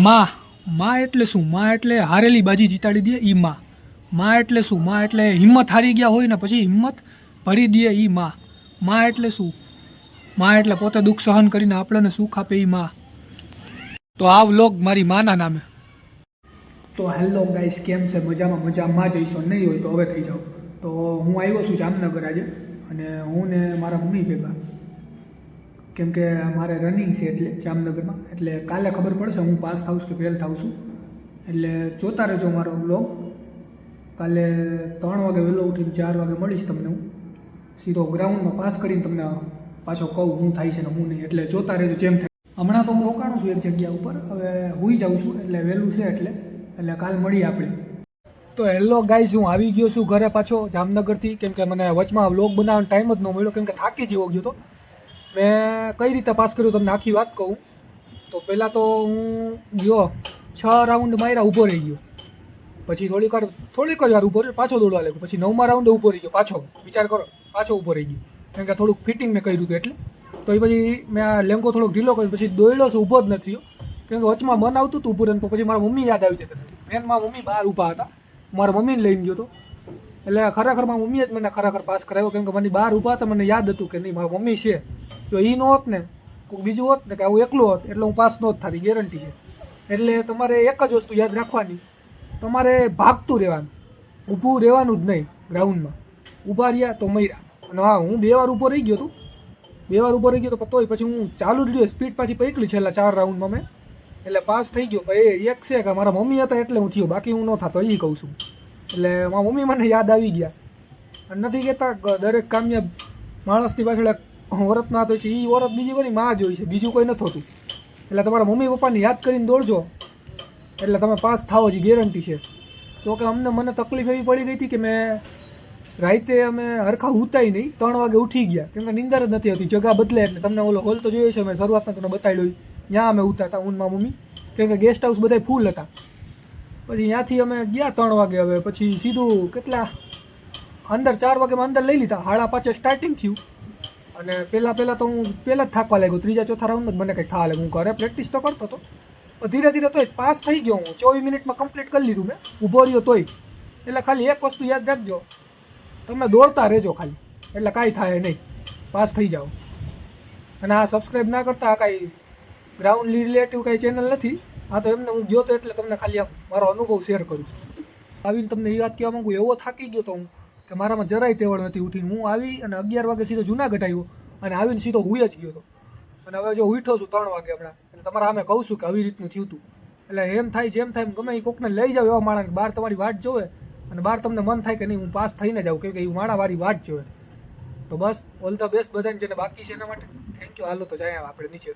માં. માં એટલે શું? માં એટલે હારેલી બાજી જીતાડી દે ઈ માં. માં એટલે શું? માં એટલે હિંમત હારી ગયા હોય ને પછી હિંમત ભરી દે ઈ માં. માં એટલે શું? માં એટલે પોતે દુઃખ સહન કરીને આપણને સુખ આપે ઈ માં. તો આ વ્લોગ મારી માના નામે. તો હેલો ગાઈસ, કેમ છે? મજામાં? મજામાં જઈશો નહીં હોય તો હવે થઈ જાઓ. તો હું આવ્યો છું જામનગર આજે અને હું ને મારા મમ્મી ભેગા. કેમ કે મારે રનિંગ છે એટલે જામનગરમાં. એટલે કાલે ખબર પડશે હું પાસ થાઉં કે ફેલ થાઉં છું. એટલે જોતા રહેજો મારો બ્લોગ કાલે ત્રણ વાગે વહેલો ઉઠીને ચાર વાગે મળીશ તમને હું. સીધો ગ્રાઉન્ડમાં પાસ કરીને તમને પાછો કહું હું થાય છે ને હું નહીં. એટલે જોતા રહેજો જેમ થાય. હમણાં તો હું રોકાણું છું એક જગ્યા ઉપર. હવે હુઈ જાઉં છું એટલે વહેલું છે એટલે. એટલે કાલ મળીએ આપણે. તો હેલો ગાઈઝ હું આવી ગયો છું ઘરે પાછો જામનગરથી. કેમ કે મને વચમાં વ્લોગ બનાવવાનો ટાઈમ જ ન મળ્યો. કેમ કે થાકી જેવો ગયો હતો મેં કઈ રીતે પાસ કર્યું તમને આખી વાત કહું? તો પહેલાં તો હું ગયો, છ રાઉન્ડ માર્યા, ઊભો રહી ગયો. પછી થોડીક વાર, થોડીક જ વાર ઊભો રહ્યો, પાછો દોડવા લાગ્યો. પછી નવમા રાઉન્ડે ઊભો રહી ગયો, પાછો. વિચાર કરો, પાછો ઊભો રહી ગયો. કેમ કે થોડુંક ફિટિંગ મેં કર્યું હતું એટલે. તો એ પછી મેં આ લેંગો થોડોક ઢીલો કર્યો, પછી દોડ્યો છું, ઊભો જ નથી કેમ કે વચમાં મન આવતું હતું ઊભું રહીને પછી મારા મમ્મી યાદ આવી જતા મેન મારા મમ્મી બહાર ઊભા હતા. મારા મમ્મીને લઈને ગયો હતો. એટલે ખરેખર મારા મમ્મીએ જ મને ખરેખર પાસ કરાવ્યો, કેમ કે મને બહાર ઊભા હતા, મને યાદ હતું કે નહીં, મારા મમ્મી છે. જો એ ન હોત ને કોઈ બીજું હોત ને, કે હું એકલો હોત, એટલે હું પાસ ન જ થતી ગેરંટી છે. એટલે તમારે એક જ વસ્તુ યાદ રાખવાની, તમારે ભાગતું રહેવાનું, ઊભું રહેવાનું જ નહીં ગ્રાઉન્ડમાં ઊભા રહ્યા તો મૈરા અને હા, હું બે વાર ઊભો રહી ગયો હતો. બે વાર ઊભો રહી ગયો તો તોય પછી હું ચાલુ રહ્યો સ્પીડ પાછી પૈકલી છેલ્લા ચાર રાઉન્ડમાં મેં એટલે પાસ થઈ ગયો. એ એક છે કે મારા મમ્મી હતા એટલે હું થયો, બાકી હું ન થતો એ કહું છું. એટલે મારા મમ્મી મને યાદ આવી ગયા. અને નથી કહેતા દરેક કામયાબ માણસની પાછળ વરત ના તો છે એ વરત બીજી કોઈની માં જ હોય છે, બીજું કોઈ નથી હોતું. એટલે તમારા મમ્મી પપ્પાને યાદ કરીને દોડજો. એટલે તમે પાસ થાવો જ ગેરંટી છે. તો કે અમને મને તકલીફ એવી પડી ગઈ હતી કે મેં રાતે અમે હરખા ઉતાઈ નહીં, ત્રણ વાગે ઉઠી ગયા. કેમ કે નિંદર જ નથી હતી, જગા બદલે એટલે. તમને ઓલો હોલ તો જોઈએ છે મેં શરૂઆતમાં તમને બતાવ્યો ત્યાં અમે ઉતારતા ઊનમાં મમ્મી. કેમ કે ગેસ્ટ હાઉસ બધા ફૂલ હતા. પછી ત્યાંથી અમે ગયા ત્રણ વાગે હવે. પછી સીધું કેટલા? અંદર ચાર વાગે અંદર લઈ લીધા. હાડા પાંચે સ્ટાર્ટિંગ થયું. અને પહેલાં પહેલાં તો હું પહેલાં જ થાકવા લાગ્યો. ત્રીજા, ચોથા રાઉન્ડમાં જ મને કંઈક થવા લાગ્યું. હું ઘરે પ્રેક્ટિસ તો કરતો હતો. પણ ધીરે ધીરે તોય પાસ થઈ ગયો હું. ચોવીસ મિનિટમાં કમ્પ્લીટ કરી લીધું મેં. ઊભો રહ્યો તોય. એટલે ખાલી એક વસ્તુ યાદ રાખજો. તમે દોડતા રહેજો ખાલી. એટલે કાંઈ થાય નહીં. પાસ થઈ જાઓ. અને આ સબસ્ક્રાઈબ ના કરતા કાંઈ ગ્રાઉન્ડ રિલેટિવ કાંઈ ચેનલ નથી. આ તો એમને હું ગયો તો એટલે તમને ખાલી મારો અનુભવ શેર કરું આવીને તમને એ વાત કહેવા માંગુ એવો થાકી ગયો તો હું કે મારામાં જરાય તેવડ નથી ઉઠીને. હું આવી અને અગિયાર વાગે સીધો જુનાગઢ આવ્યો અને આવીને સીધો હુઈ જ ગયો હતો અને હવે જો ઉઠો છું ત્રણ વાગે હમણાં એટલે તમારા અમે કહું છું કે આવી રીતનું થયું હતું એટલે એમ થાય જેમ થાય એમ ગમે એ કોકને લઈ જાવ એવા માણસ બહાર તમારી વાટ જોવે અને બહાર તમને મન થાય કે નહીં, હું પાસ થઈને જાઉં. કેમ કે એ માણાવાળી વાટ જોવે. તો બસ ઓલ ધ બેસ્ટ બધાને જેને બાકી છે એના માટે. થેન્ક યુ હાલો તો જાય આપણે નીચે.